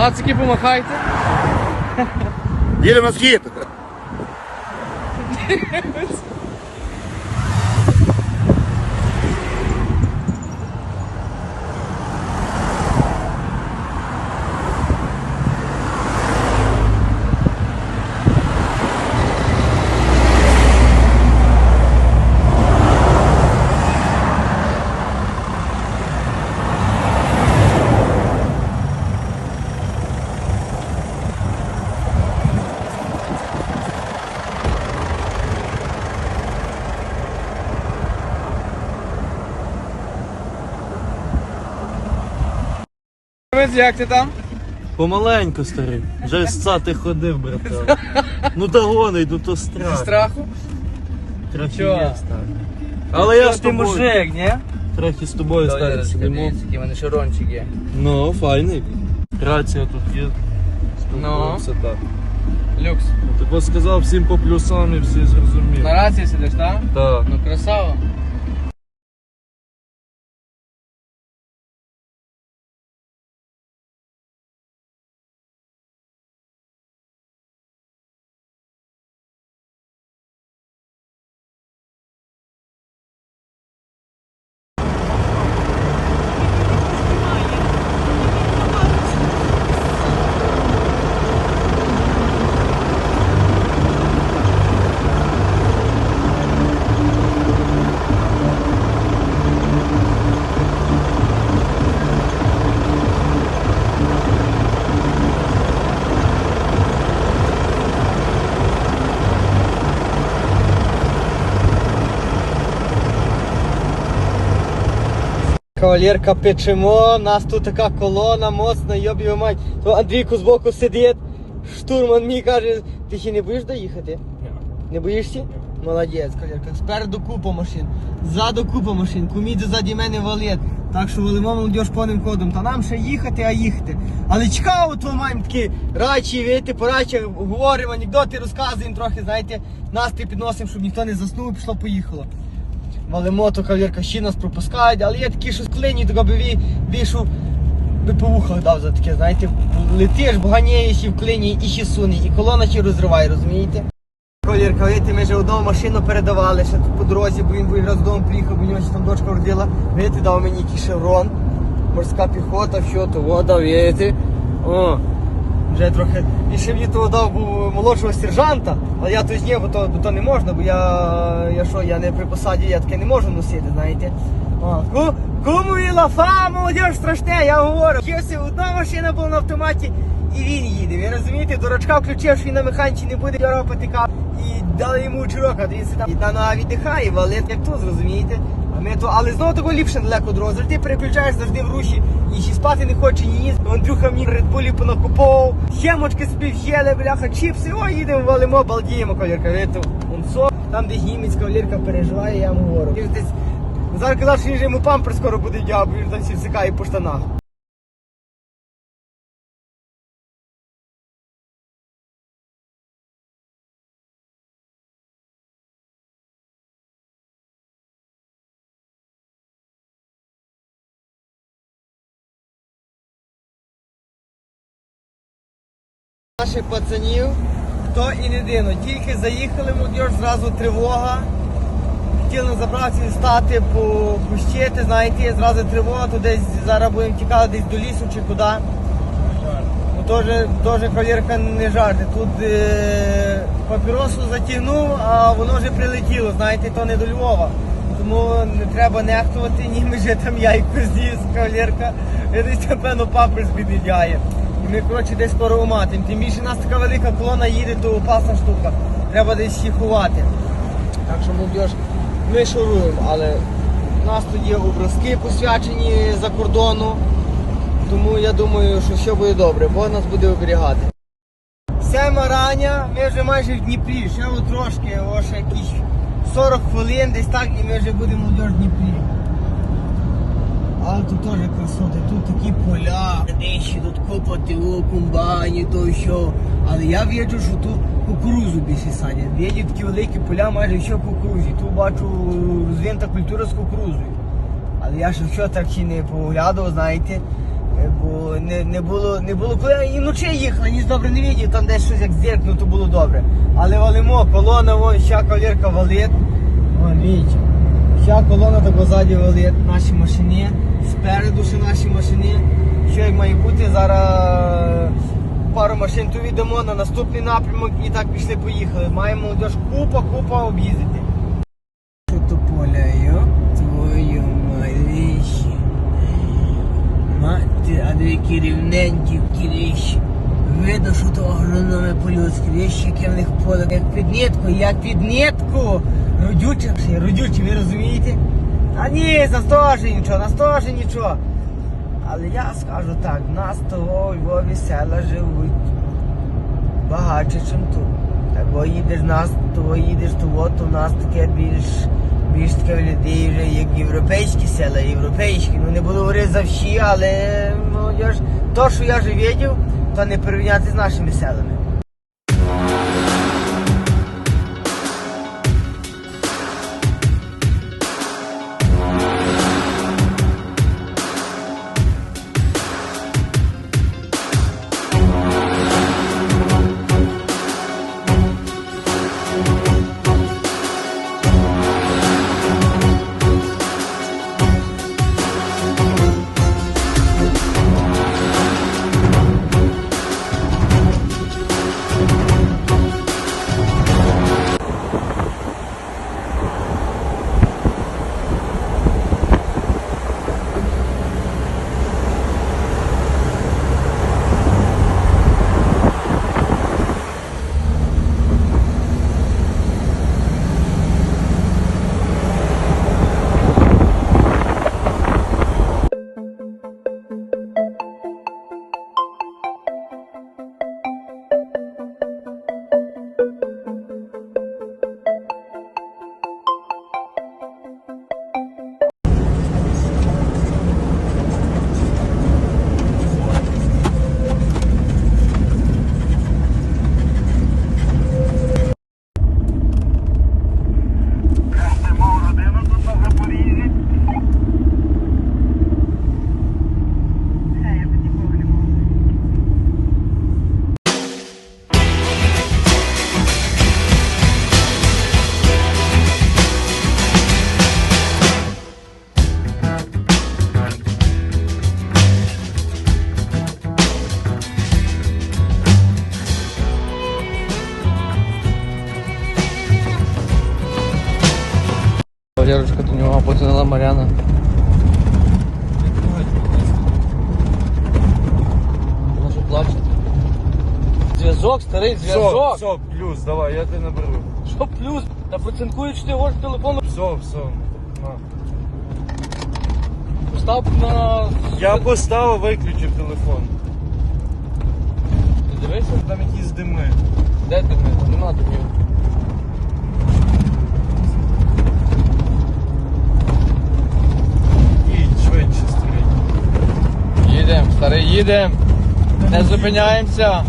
Пацики, помахайте. Їдемо на Дивись, Як ти там? Помаленьку, старий. Вже з ти ходив, братан. Ну догонить, ну то Зі страх. страху? Трохи Чого? є, старий. Але я з ти тобою. мужик, ні? Трохи з тобою старий сидимо. В мене шарончик є. Ну, файний. Рація тут є. Ну. Все так. Люкс. Ти бо сказав всім по плюсам і всі зрозуміли. На рації сидиш, так? Так. Ну красава. Кавалерка печемо, нас тут така колона моцна, йоб його мать. То Андрійко збоку сидить, штурман мені каже, ти ще не будеш доїхати? Не боїшся? Молодець, кавалерка. Спереду купа машин, ззаду купа машин, куміди ззаді мене валет. Так що валимо молодіж повним ходом. Та нам ще їхати, а їхати. Але цікаво, то маємо такі рачі, вийти, порачі, говоримо, анекдоти розказуємо трохи, знаєте, настрій підносимо, щоб ніхто не заснув, пішло, поїхало. Валимо, то кавалерка ще нас пропускають, але є такі, що склині, то би ві- би по вухах дав за таке, знаєте, летиш, буганієш і в клині, і ще суне, і колона ще розриває, розумієте? Кавалерка, видите, ми вже одну машину передавали, ще тут по дорозі, бо він був якраз додому приїхав, бо нього ще там дочка родила. Видите, дав мені якийсь шеврон, морська піхота, все, то вода, видите. О, вже трохи. І ще мені того дав був молодшого сержанта, але я то зні, бо то, бо то не можна, бо я, я що, я не при посаді, я таке не можу носити, знаєте. Ку, кому і лафа, молодіж страшне, я говорю. Якщо одна машина була на автоматі, і він їде. Ви розумієте, дурачка він на механіці не буде його потикав. Дали йому чурок, а він там і на нога віддихає, валить як тут, зрозумієте? То, але знову того ліпше далеко дорогу. Завжди переключаєш завжди в руші, і ще спати не хоче, ні їсти. Андрюха мені редбулів понакуповував, схемочки собі в'їли, бляха, чіпси, о, їдемо, валимо, балдіємо, колірка. То, унцо, там, де німець кавалерка переживає, я вам говорю. Зараз казав, що йому пампер скоро буде дяб, він там сікає по штанах. Наших пацанів, хто і не дино, тільки заїхали, молодіж, зразу тривога. Хотіли на заправці стати, пущити, знаєте, зразу тривога, то десь зараз будемо тікати десь до лісу чи куди. Ну теж, теж кавалерка не жарти. Тут е, папіросу затягнув, а воно вже прилетіло, знаєте, то не до Львова. Тому не треба нехтувати, ні ми вже там яйко з'їз, кавалерка. Я десь, напевно, папір збідняє. Ми, коротше, десь скоро. Тим більше у нас така велика колона їде, то опасна штука. Треба десь ховати. Так що молодіж, ми шуруємо, але у нас тут є образки посвячені за кордону. Тому я думаю, що все буде добре, Бог нас буде оберігати. Сема рання, ми вже майже в Дніпрі, ще трошки, о, ще якісь 40 хвилин десь так, і ми вже будемо в Дніпрі. Але тут теж красоти, тут такі поля, дещі, тут купа тило, комбайні, то що. Але я бачу, що тут кукурузу більше садять. Бачу такі великі поля, майже все кукурузі. Тут бачу розвинута культура з кукурузою. Але я ще що так ще не поглядав, знаєте. Е, Бо не, не було, не було коли і вночі їхали, ніч добре не видів, там десь щось як зеркнув, то було добре. Але валимо, колона, вон, ща кавалерка валить. Вон, бачите. Вся колона так ззаді валить, наші машині, спереду ще наші машині. Що як має бути, зараз пару машин ту віддамо на наступний напрямок і так пішли поїхали. Маємо молодіж купа, купа об'їздити. Що то поляю? Твою маліші. Мати, а дві рівненькі кіріші. Видно, що то агрономи по-людськи. Віщі, яке в них поле, як під нитку, як під нитку. Родюче, родюче, ви розумієте? А ні, нас теж нічого, нас теж нічого. Але я скажу так, в нас того у Львові села живуть багатше, ніж тут. Так бо їдеш нас, то їдеш того, то в нас таке більш, більш таке людей вже як європейські села, європейські. Ну не буду говорити за всі, але ну, я ж, то, що я вже видів, то не порівняти з нашими селами. Валерочка до нього позвонила Мар'яна. Вона що плаче? Зв'язок, старий, зв'язок. Все, все, плюс, давай, я тебе наберу. Що плюс? Та поцинкують, що ти говориш телефону. Все, все. На. Постав на... Я поставив, виключив телефон. Ти дивися? Там якісь дими. Де ти ми? Нема димів. Швидше, старий. Їдем, старий, їдем. Не зупиняємося.